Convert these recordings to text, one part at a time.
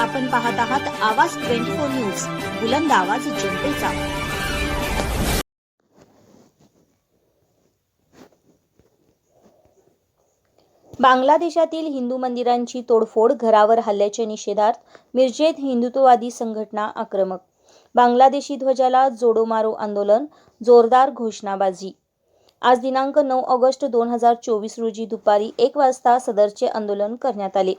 आपण पाहत आहात आवाज ट्वेंटी फोर न्यूज बुलंद आवाज जनतेचा. बांगलादेशातील हिंदू मंदिरांची तोडफोड घरावर हल्ल्याच्या निषेधार्थ मिरजेत हिंदुत्ववादी संघटना आक्रमक. बांगलादेशी ध्वजाला जोडो मारो आंदोलन जोरदार घोषणाबाजी. आज दिनांक नऊ ऑगस्ट दोन हजार चोवीस रोजी दुपारी एक वाजता सदरचे आंदोलन करण्यात आले.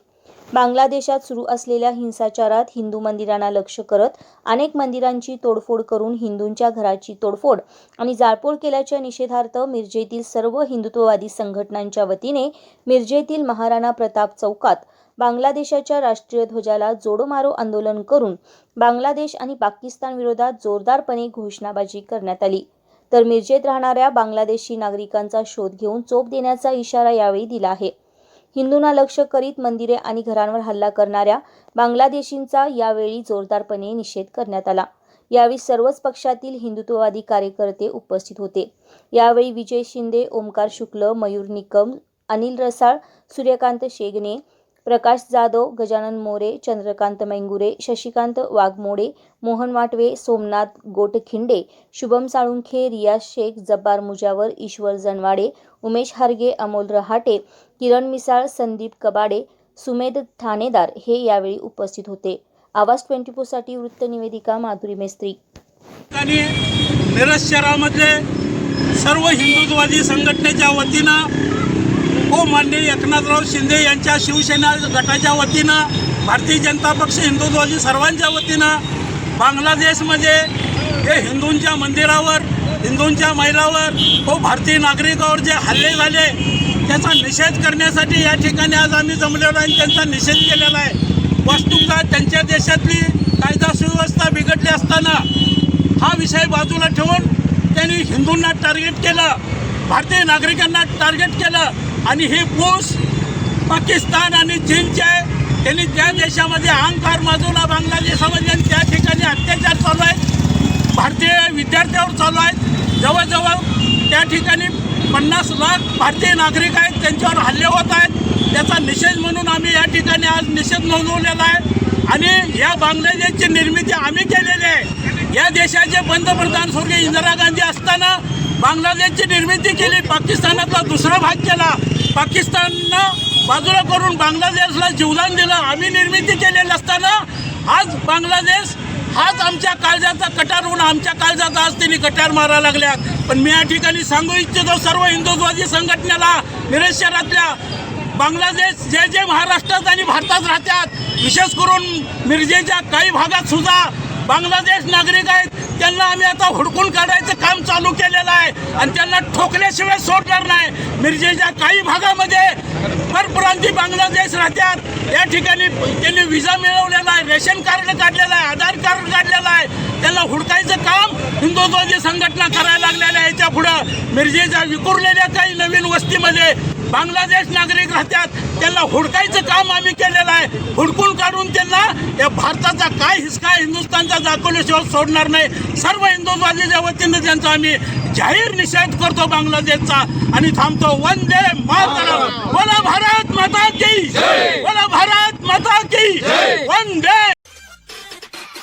बांगलादेशात सुरू असलेल्या हिंसाचारात हिंदू मंदिरांना लक्ष्य करत अनेक मंदिरांची तोडफोड करून हिंदूंच्या घराची तोडफोड आणि जाळपोळ केल्याच्या निषेधार्थ मिरजेतील सर्व हिंदुत्ववादी संघटनांच्या वतीने मिरजेतील महाराणा प्रताप चौकात बांगलादेशाच्या राष्ट्रीय ध्वजाला जोडो मारो आंदोलन करून बांगलादेश आणि पाकिस्तान विरोधात जोरदारपणे घोषणाबाजी करण्यात आली. तर मिरजेत राहणाऱ्या बांगलादेशी नागरिकांचा शोध घेऊन चोप देण्याचा इशारा यावेळी दिला आहे. हिंदूंना लक्ष्य करीत मंदिरे आणि घरांवर हल्ला करणाऱ्या बांगलादेशींचा यावेळी जोरदारपणे निषेध करण्यात आला. यावेळी सर्वच पक्षातील हिंदुत्ववादी कार्यकर्ते उपस्थित होते. यावेळी विजय शिंदे ओमकार शुक्ल मयूर निकम अनिल रसाळ सूर्यकांत शेगणे प्रकाश जाधव गजानन मोरे चंद्रकांत मैंगुरे शशिकांत वाघमोडे मोहन वाटवे सोमनाथ गोटखिंडे शुभम साळुंखे रियाज शेख जब्बार मुजावर ईश्वर जनवाडे उमेश हारगे अमोल रहाटे किरण मिसाळ संदीप कबाडे सुमेध ठाणेदार हे यावेळी उपस्थित होते. आवाज ट्वेंटी फोरसाठी वृत्तनिवेदिका माधुरी मेस्त्री. मिरज शहरामध्ये सर्व हिंदुत्ववादी संघटनेच्या वतीनं हो मान्य एकनाथराव शिंदे यांच्या शिवसेना गटाच्या वतीनं भारतीय जनता पक्ष हिंदुत्वाची सर्वांच्या वतीनं बांगलादेशमध्ये हे हिंदूंच्या मंदिरावर हिंदूंच्या महिलावर हो भारतीय नागरिकावर जे हल्ले झाले त्याचा निषेध करण्यासाठी या ठिकाणी आज आम्ही जमलेलो आहे आणि त्यांचा निषेध केलेला आहे. वस्तुतः त्यांच्या देशातली कायदा सुव्यवस्था बिघडली असताना हा विषय बाजूला ठेवून त्यांनी हिंदूंना टार्गेट केलं. भारतीय नागरिकांना टार्गेट केलं आणि हे पोस पाकिस्तान आणि चीनचे त्यांनी त्या देशामध्ये अहंकार माजवला बांगलादेशामध्ये आणि त्या ठिकाणी अत्याचार चालू आहेत भारतीय विद्यार्थ्यावर चालू आहेत. जवळजवळ त्या ठिकाणी पन्नास लाख भारतीय नागरिक आहेत त्यांच्यावर हल्ले होत आहेत. त्याचा निषेध म्हणून आम्ही या ठिकाणी आज निषेध नोंदवलेला आहे. आणि या बांगलादेशची निर्मिती आम्ही केलेली आहे. या देशाचे पंतप्रधान स्वर्गीय इंदिरा गांधी असताना बांगलादेशची निर्मिती केली पाकिस्तानातला दुसरा भाग केला. पाकिस्ताननं बाजूला करून बांगलादेशला जीवदान दिलं. आम्ही निर्मिती केलेली असताना आज बांगलादेश हाच आमच्या काळजाचा कटार होऊन आमच्या काळजाचा आज त्यांनी कटार मारायला लागल्यात पण मी या ठिकाणी सांगू इच्छितो सर्व हिंदुत्ववादी संघटनेला मिरज शहरातल्या बांगलादेश जे जे महाराष्ट्रात आणि भारतात राहतात विशेष करून मिरजेच्या काही भागात सुद्धा बांगलादेश नागरिक आहेत. त्यांना आम्ही आता हुडकून काढायचं काम चालू केलेलं आहे. आणि त्यांना ठोकल्याशिवाय सोडणार नाही. मिरजेच्या काही भागामध्ये परप्रांती बांगलादेश राहतात. या ठिकाणी त्यांनी व्हिसा मिळवलेला आहे रेशन कार्ड काढलेलं आहे आधार कार्ड काढलेलं आहे. त्यांना हुडकायचं काम हिंदुत्वाची संघटना करायला लागलेल्या आहे पुढं मिरजेच्या विखुरलेल्या काही नवीन वस्तीमध्ये बांगलादेश नागरिक राहतात. त्यांना हुडकायचं काम आम्ही केलेलं आहे. हुडकून काढून त्यांना या भारताचा काय हिसका हिंदुस्थानचा दाखवल्याशिवाय सोडणार नाही. सर्व हिंदुत्वादीच्या वतीनं त्यांचा आम्ही जाहीर निषेध करतो बांगलादेशचा. आणि थांबतो. वंदे मातरम. बोला भारत माता की बोला भारत माता की वंदे